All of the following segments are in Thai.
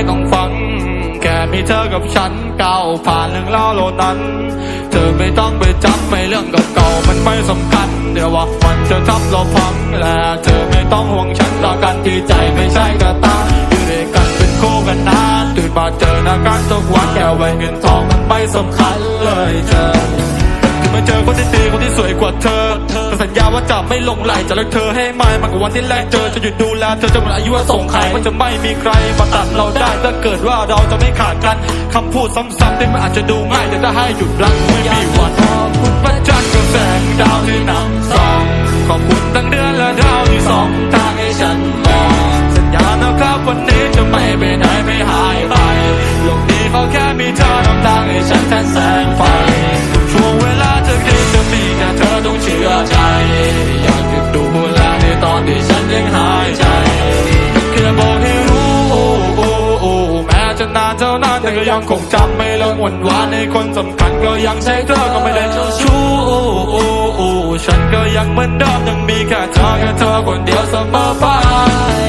ไม่ต้องฟัง แค่มีเธอกับฉันก้าวผ่านเรื่องเล่าเหล่านั้น เธอไม่ต้องไปจำไม่เรื่องเก่าๆมันไม่สำคัญ เดี๋ยวว่ามันจะทับเราพังและเธอไม่ต้องห่วงฉันต่อกันที่ใจไม่ใช่กระตาอยู่ด้วยกันเป็นคู่กันนานตื่นมาเจอหน้ากันทุกวันแค่ไว้เงินทองมันไม่สำคัญเลยเธอ จอคนที่ดีคนที่สวยกว่าเธอแต่สัญญาว่าจะไม่หลงไหลจะรักเธอให้มากมากกว่าวันที่แรกเจอจะหยุดดูแลเธอจนหมดอายุส่งใครมันจะไม่มีใครมาตัดเราได้ถ้าเกิดว่าเราจะไม่ขาดกันคำพูดซ้ำๆที่มันอาจจะดูง่ายแต่ถ้าให้หยุดรักไม่มีวันขอบคุณพระจันทร์กับแสงดาวที่นำส่องขอบคุณทั้งเดือนและดาวที่ส่องทางให้ฉันมองสัญญานะครับวันนี้จะไม่ไปไหนไม่หายไป เท่านานแต่ก็ยังคงจำไม่เลิกหวันหวานในคนสำคัญก็ยังใช่เธอก็ไม่ได้เจ้าชู้โอ้โอ้โอ้ฉันก็ยังเหมือนเดิมยังมีแค่เธอแค่เธอคนเดียวเสมอไป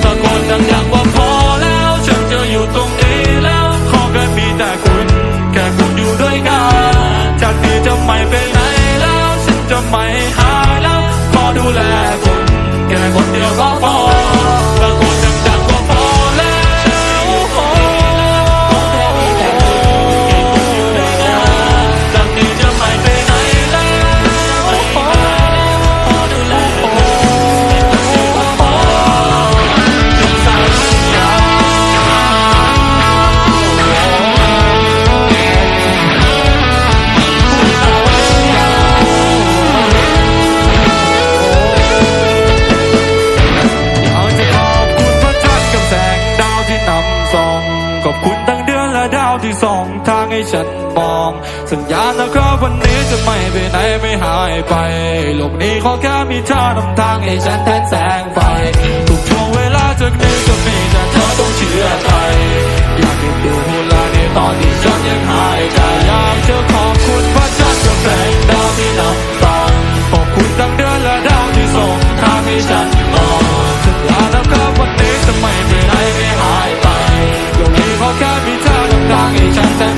ตะโกนดังๆว่าพอแล้วฉันจะอยู่ตรงนี้แล้วขอแค่มีแต่คุณแค่คุณอยู่ด้วยกันจากนี้จะไม่ไปไหนแล้วฉันจะไม่หายแล้วขอดูแลคุณแค่คนเดียวก็พอ ที่สองทางให้ฉันมอง สัญญาณนะครับวันนี้จะไม่ไปไหนไม่หายไปโลกนี้ขอแค่มีเธอนำทางให้ฉันแทนแสงไฟทุกช่วงเวลาจากนี้จะมีแต่เธอต้องเชื่อใจอยากเก็บดูเวลาในตอนที่ฉันยังหายใจอยากจะขอบคุณพระจันทร์กับแสงดาวที่นำทางขอบคุณดังเดือนและดาวที่ส่งทางให้ฉัน 给张三